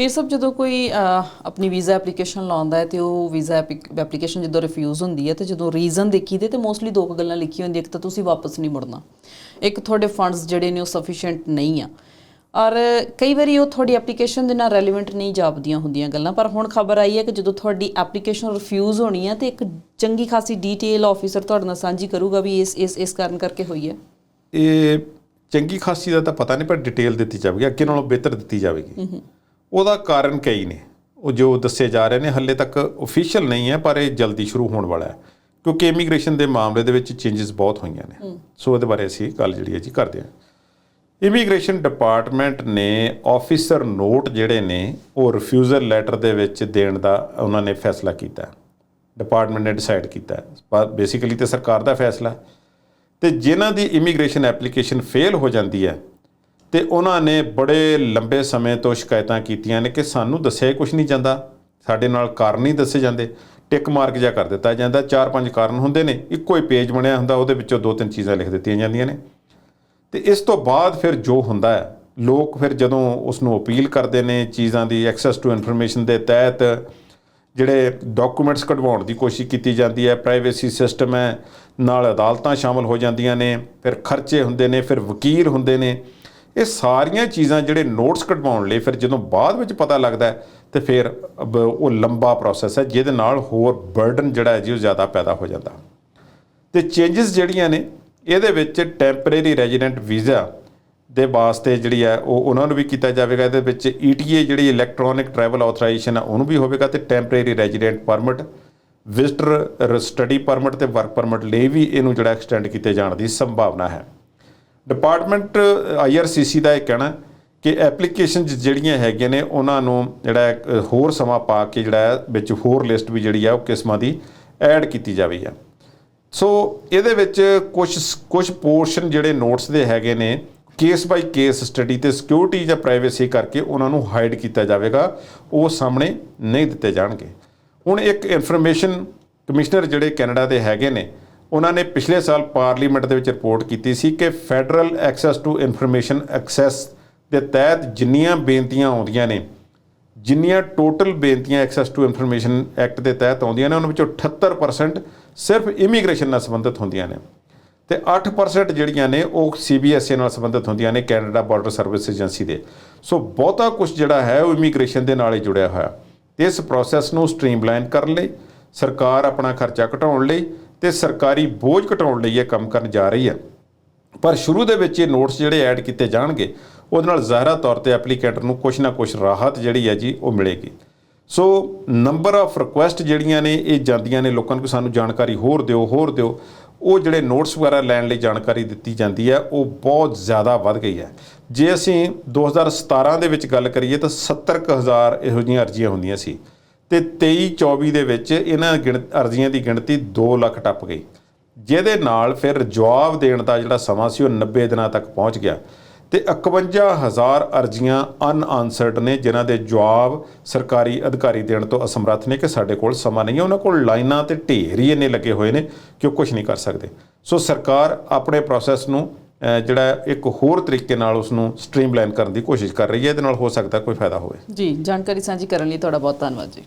ਇਹ ਸਭ ਜਦੋਂ ਕੋਈ ਆਪਣੀ ਵੀਜ਼ਾ ਐਪਲੀਕੇਸ਼ਨ ਲਾਉਂਦਾ ਹੈ ਤੇ ਉਹ ਵੀਜ਼ਾ ਐਪਲੀਕੇਸ਼ਨ ਜਦੋਂ ਰਿਫਿਊਜ਼ ਹੁੰਦੀ ਹੈ ਤੇ ਜਦੋਂ ਰੀਜ਼ਨ ਦੇਖੀਦੇ ਤੇ ਮੋਸਟਲੀ ਦੋ ਗੱਲਾਂ ਲਿਖੀ ਹੁੰਦੀ ਇੱਕ ਤਾਂ ਤੁਸੀਂ ਵਾਪਸ ਨਹੀਂ ਮੁੜਨਾ। ਇੱਕ ਤੁਹਾਡੇ ਫੰਡਸ ਜਿਹੜੇ ਨੇ ਉਹ ਸਫੀਸ਼ੀਐਂਟ ਨਹੀਂ ਆ। ਔਰ ਕਈ ਵਾਰੀ ਉਹ ਤੁਹਾਡੀ ਐਪਲੀਕੇਸ਼ਨ ਦੇ ਨਾਲ ਰੈਲੇਵੈਂਟ ਨਹੀਂ ਜਾਪਦੀਆਂ ਹੁੰਦੀਆਂ ਗੱਲਾਂ ਪਰ ਹੁਣ ਖਬਰ ਆਈ ਹੈ ਕਿ ਜਦੋਂ ਤੁਹਾਡੀ ਐਪਲੀਕੇਸ਼ਨ ਰਿਫਿਊਜ਼ ਹੋਣੀ ਹੈ ਤੇ ਇੱਕ ਚੰਗੀ ਖਾਸੀ ਡੀਟੇਲ ਆਫੀਸਰ ਤੁਹਾਡੇ ਨਾਲ ਸਾਂਝੀ ਕਰੂਗਾ ਵੀ ਇਸ ਇਸ ਇਸ ਕਾਰਨ ਕਰਕੇ ਹੋਈ ਹੈ। ਇਹ ਚੰਗੀ ਖਾਸੀ ਦਾ ਤਾਂ ਪਤਾ ਨਹੀਂ ਪਰ ਡਿਟੇਲ ਦਿੱਤੀ ਜਾਵੇਗੀ ਅੱਗੇ ਨਾਲੋਂ ਬਿਹਤਰ ਦਿੱਤੀ ਜਾਵੇਗੀ। ਉਹਦਾ ਕਾਰਨ ਕਈ ਨੇ। ਉਹ ਜੋ ਦੱਸੇ ਜਾ ਰਹੇ ਨੇ ਹੱਲੇ ਤੱਕ ਅਫੀਸ਼ੀਅਲ ਨਹੀਂ ਹੈ ਪਰ ਇਹ ਜਲਦੀ ਸ਼ੁਰੂ ਹੋਣ ਵਾਲਾ ਹੈ। ਕਿਉਂਕਿ ਇਮੀਗ੍ਰੇਸ਼ਨ ਦੇ ਮਾਮਲੇ ਦੇ ਵਿੱਚ ਚੇਂਜਸ ਬਹੁਤ ਹੋਈਆਂ ਨੇ। ਸੋ ਉਹਦੇ ਬਾਰੇ ਅਸੀਂ ਗੱਲ ਜਿਹੜੀ ਹੈ ਜੀ ਕਰਦੇ ਹਾਂ। ਇਮੀਗ੍ਰੇਸ਼ਨ ਡਿਪਾਰਟਮੈਂਟ ਨੇ ਆਫੀਸਰ ਨੋਟ ਜਿਹੜੇ ਨੇ ਉਹ ਰਿਫਿਊਜ਼ਲ ਲੈਟਰ ਦੇ ਵਿੱਚ ਦੇਣ ਦਾ ਉਹਨਾਂ ਨੇ ਫੈਸਲਾ ਕੀਤਾ ਡਿਪਾਰਟਮੈਂਟ ਨੇ ਡਿਸਾਈਡ ਕੀਤਾ ਪਰ ਬੇਸਿਕਲੀ ਤੇ ਸਰਕਾਰ ਦਾ ਫੈਸਲਾ। ਤੇ ਜਿਨ੍ਹਾਂ ਦੀ ਇਮੀਗ੍ਰੇਸ਼ਨ ਐਪਲੀਕੇਸ਼ਨ ਫੇਲ ਹੋ ਜਾਂਦੀ ਹੈ ਤੇ ਉਹਨਾਂ ਨੇ ਬੜੇ ਲੰਬੇ ਸਮੇਂ ਤੋਂ ਸ਼ਿਕਾਇਤਾਂ ਕੀਤੀਆਂ ਨੇ ਕਿ ਸਾਨੂੰ ਦੱਸਿਆ ਹੀ ਕੁਝ ਨਹੀਂ ਜਾਂਦਾ। ਸਾਡੇ ਨਾਲ ਕਾਰਨ ਨਹੀਂ ਦੱਸੇ ਜਾਂਦੇ। ਟਿਕ ਮਾਰਕ ਜਿਹਾ ਕਰ ਦਿੱਤਾ ਜਾਂਦਾ। ਚਾਰ ਪੰਜ ਕਾਰਨ ਹੁੰਦੇ ਨੇ। ਇੱਕੋ ਹੀ ਪੇਜ ਬਣਿਆ ਹੁੰਦਾ, ਉਹਦੇ ਵਿੱਚੋਂ ਦੋ ਤਿੰਨ ਚੀਜ਼ਾਂ ਲਿਖ ਦਿੱਤੀਆਂ ਜਾਂਦੀਆਂ ਨੇ। ਤੇ ਇਸ ਤੋਂ ਬਾਅਦ ਫਿਰ ਜੋ ਹੁੰਦਾ ਹੈ, ਲੋਕ ਫਿਰ ਜਦੋਂ ਉਸ ਨੂੰ ਅਪੀਲ ਕਰਦੇ ਨੇ ਚੀਜ਼ਾਂ ਦੀ ਐਕਸੈਸ ਟੂ ਇਨਫੋਰਮੇਸ਼ਨ ਦੇ ਤਹਿਤ, ਜਿਹੜੇ ਡਾਕੂਮੈਂਟਸ ਕਢਵਾਉਣ ਦੀ ਕੋਸ਼ਿਸ਼ ਕੀਤੀ ਜਾਂਦੀ ਹੈ ਪ੍ਰਾਈਵੇਸੀ ਸਿਸਟਮ ਹੈ, ਨਾਲ ਅਦਾਲਤਾਂ ਸ਼ਾਮਲ ਹੋ ਜਾਂਦੀਆਂ ਨੇ, ਫਿਰ ਖਰਚੇ ਹੁੰਦੇ ਨੇ, ਫਿਰ ਵਕੀਲ ਹੁੰਦੇ ਨੇ ਇਹ ਸਾਰੀਆਂ ਚੀਜ਼ਾਂ ਜਿਹੜੇ ਨੋਟਸ ਕਢਵਾਉਣ ਲਈ ਫਿਰ ਜਦੋਂ ਬਾਅਦ ਵਿੱਚ ਪਤਾ ਲੱਗਦਾ ਹੈ, ਤੇ ਫਿਰ ਉਹ ਲੰਬਾ ਪ੍ਰੋਸੈਸ ਹੈ, ਜਿਹਦੇ ਨਾਲ ਹੋਰ ਬਰਡਨ ਜਿਹੜਾ ਹੈ ਜੀ ਉਹ ਜ਼ਿਆਦਾ ਪੈਦਾ ਹੋ ਜਾਂਦਾ। ਤੇ ਚੇਂਜਸ ਜਿਹੜੀਆਂ ਨੇ, ਇਹਦੇ ਵਿੱਚ ਟੈਂਪਰੇਰੀ ਰੈਜ਼ੀਡੈਂਟ ਵੀਜ਼ਾ ਦੇ ਵਾਸਤੇ ਜਿਹੜੀ ਹੈ, ਉਹ ਉਹਨਾਂ ਨੂੰ ਵੀ ਕੀਤਾ ਜਾਵੇਗਾ। ਇਹਦੇ ਵਿੱਚ ETA ਜਿਹੜੀ ਇਲੈਕਟ੍ਰੋਨਿਕ ਟਰੈਵਲ ਆਥੋਰਾਈਜੇਸ਼ਨ ਹੈ ਉਹਨੂੰ ਵੀ ਹੋਵੇਗਾ। ਤੇ temporary resident permit visitor study permit ਤੇ ਵਰਕ ਪਰਮਿਟ ਲਈ ਵੀ ਇਹਨੂੰ ਜਿਹੜਾ ਐਕਸਟੈਂਡ ਕੀਤੇ ਜਾਣ ਦੀ ਸੰਭਾਵਨਾ ਹੈ। ਡਿਪਾਰਟਮੈਂਟ ਆਈਆਰਸੀਸੀ ਦਾ ਇਹ ਕਹਿਣਾ ਕਿ ਐਪਲੀਕੇਸ਼ਨਸ ਜਿਹੜੀਆਂ ਹੈਗੀਆਂ ਨੇ, ਉਹਨਾਂ ਨੂੰ ਜਿਹੜਾ ਹੋਰ ਸਮਾਂ ਪਾ ਕੇ ਜਿਹੜਾ ਵਿੱਚ ਹੋਰ ਲਿਸਟ ਵੀ ਜਿਹੜੀ ਆ ਉਹ ਕਿਸਮਾਂ ਦੀ ਐਡ ਕੀਤੀ ਜਾਵੇ ਆ। ਸੋ ਇਹਦੇ ਵਿੱਚ ਕੁਝ ਕੁਝ ਪੋਰਸ਼ਨ ਜਿਹੜੇ ਨੋਟਸ ਦੇ ਹੈਗੇ ਨੇ ਕੇਸ ਬਾਈ ਕੇਸ ਸਟੱਡੀ ਤੇ ਸਿਕਿਉਰਿਟੀ ਜਾਂ ਪ੍ਰਾਈਵੇਸੀ ਕਰਕੇ ਉਹਨਾਂ ਨੂੰ ਹਾਈਡ ਕੀਤਾ ਜਾਵੇਗਾ, ਉਹ ਸਾਹਮਣੇ ਨਹੀਂ ਦਿੱਤੇ ਜਾਣਗੇ। ਹੁਣ ਇੱਕ ਇਨਫੋਰਮੇਸ਼ਨ ਕਮਿਸ਼ਨਰ ਜਿਹੜੇ ਕੈਨੇਡਾ ਦੇ ਹੈਗੇ ਨੇ ਉਹਨਾਂ ਨੇ ਪਿਛਲੇ ਸਾਲ ਪਾਰਲੀਮੈਂਟ ਦੇ ਵਿੱਚ ਰਿਪੋਰਟ ਕੀਤੀ ਸੀ ਕਿ federal access to information access ਦੇ ਤਹਿਤ ਜਿੰਨੀਆਂ ਬੇਨਤੀਆਂ ਆਉਂਦੀਆਂ ਨੇ, ਜਿੰਨੀਆਂ ਟੋਟਲ ਬੇਨਤੀਆਂ ਐਕਸੈਸ ਟੂ ਇਨਫੋਰਮੇਸ਼ਨ ਐਕਟ ਦੇ ਤਹਿਤ ਆਉਂਦੀਆਂ ਨੇ, ਉਹਨਾਂ ਵਿੱਚੋਂ 78% ਸਿਰਫ ਇਮੀਗ੍ਰੇਸ਼ਨ ਨਾਲ ਸੰਬੰਧਿਤ ਹੁੰਦੀਆਂ ਨੇ ਤੇ 8% ਜਿਹੜੀਆਂ ਨੇ ਉਹ ਸੀਬੀਐਸਏ ਨਾਲ ਸੰਬੰਧਿਤ ਹੁੰਦੀਆਂ ਨੇ ਕੈਨੇਡਾ ਬਾਰਡਰ ਸਰਵਿਸ ਏਜੰਸੀ ਦੇ। ਸੋ ਬਹੁਤਾ ਕੁਝ ਜਿਹੜਾ ਹੈ ਉਹ ਇਮੀਗ੍ਰੇਸ਼ਨ ਦੇ ਨਾਲ ਹੀ ਜੁੜਿਆ ਹੋਇਆ। ਤੇ ਇਸ ਪ੍ਰੋਸੈਸ ਨੂੰ ਸਟ੍ਰੀਮਲਾਈਨ ਕਰਨ ਲਈ, ਸਰਕਾਰ ਆਪਣਾ ਖਰਚਾ ਘਟਾਉਣ ਲਈ ਤੇ ਸਰਕਾਰੀ ਬੋਝ ਘਟਾਉਣ ਲਈ ਇਹ ਕੰਮ ਕਰਨ ਜਾ ਰਹੀ ਹੈ। ਪਰ ਸ਼ੁਰੂ ਦੇ ਵਿੱਚ ਇਹ ਨੋਟਸ ਜਿਹੜੇ ਐਡ ਕੀਤੇ ਜਾਣਗੇ, ਉਹਦੇ ਨਾਲ ਜ਼ਾਹਰਾ ਤੌਰ ਤੇ ਐਪਲੀਕੈਂਟ ਨੂੰ ਕੁਝ ਨਾ ਕੁਝ ਰਾਹਤ ਜਿਹੜੀ ਹੈ ਜੀ, ਉਹ ਮਿਲੇਗੀ। ਸੋ ਨੰਬਰ ਆਫ ਰਿਕੁਐਸਟ ਜਿਹੜੀਆਂ ਨੇ, ਇਹ ਜਾਂਦੀਆਂ ਨੇ ਲੋਕਾਂ ਨੂੰ ਸਾਨੂੰ ਜਾਣਕਾਰੀ ਹੋਰ ਦਿਓ ਹੋਰ ਦਿਓ। ਉਹ ਜਿਹੜੇ ਨੋਟਸ ਵਗੈਰਾ ਲੈਣ ਲਈ ਜਾਣਕਾਰੀ ਦਿੱਤੀ ਜਾਂਦੀ ਹੈ, ਉਹ ਬਹੁਤ ਜ਼ਿਆਦਾ ਵੱਧ ਗਈ ਹੈ। ਜੇ ਅਸੀਂ 2017 ਦੇ ਵਿੱਚ ਗੱਲ ਕਰੀਏ ਤਾਂ 70000 ਇਹੋ ਜਿਹੀਆਂ ਅਰਜ਼ੀਆਂ ਹੁੰਦੀਆਂ ਸੀ। ਤੇ 23 24 ਦੇ ਵਿੱਚ ਇਹਨਾਂ ਗਿਣ ਅਰਜ਼ੀਆਂ ਦੀ ਗਿਣਤੀ 2 ਲੱਖ ਟੱਪ ਗਈ। ਜਿਹਦੇ ਨਾਲ ਫਿਰ ਜਵਾਬ ਦੇਣ ਦਾ ਜਿਹੜਾ ਸਮਾਂ ਸੀ ਉਹ 90 ਦਿਨਾਂ ਤੱਕ ਪਹੁੰਚ ਗਿਆ ਤੇ 51000 ਅਰਜ਼ੀਆਂ ਅਨਆਨਸਰਡ ਨੇ, ਜਿਨ੍ਹਾਂ ਦੇ ਜਵਾਬ ਸਰਕਾਰੀ ਅਧਿਕਾਰੀ ਦੇਣ ਤੋਂ ਅਸਮਰੱਥ ਨੇ ਕਿ ਸਾਡੇ ਕੋਲ ਸਮਾਂ ਨਹੀਂ ਹੈ। ਉਹਨਾਂ ਕੋਲ ਲਾਈਨਾਂ ਤੇ ਢੇਰ ਹੀ ਇੰਨੇ ਲੱਗੇ ਹੋਏ ਨੇ ਕਿ ਉਹ ਕੁਝ ਨਹੀਂ ਕਰ ਸਕਦੇ। ਸੋ ਸਰਕਾਰ ਆਪਣੇ ਪ੍ਰੋਸੈਸ ਨੂੰ ਜਿਹੜਾ ਇੱਕ ਹੋਰ ਤਰੀਕੇ ਨਾਲ ਉਸ ਨੂੰ ਸਟ੍ਰੀਮਲਾਈਨ ਕਰਨ ਦੀ ਕੋਸ਼ਿਸ਼ ਕਰ ਰਹੀ ਹੈ, ਇਹਦੇ ਨਾਲ ਹੋ ਸਕਦਾ ਕੋਈ ਫਾਇਦਾ ਹੋਵੇ। ਜੀ, ਜਾਣਕਾਰੀ ਸਾਂਝੀ ਕਰਨ ਲਈ ਤੁਹਾਡਾ ਬਹੁਤ ਧੰਨਵਾਦ ਜੀ।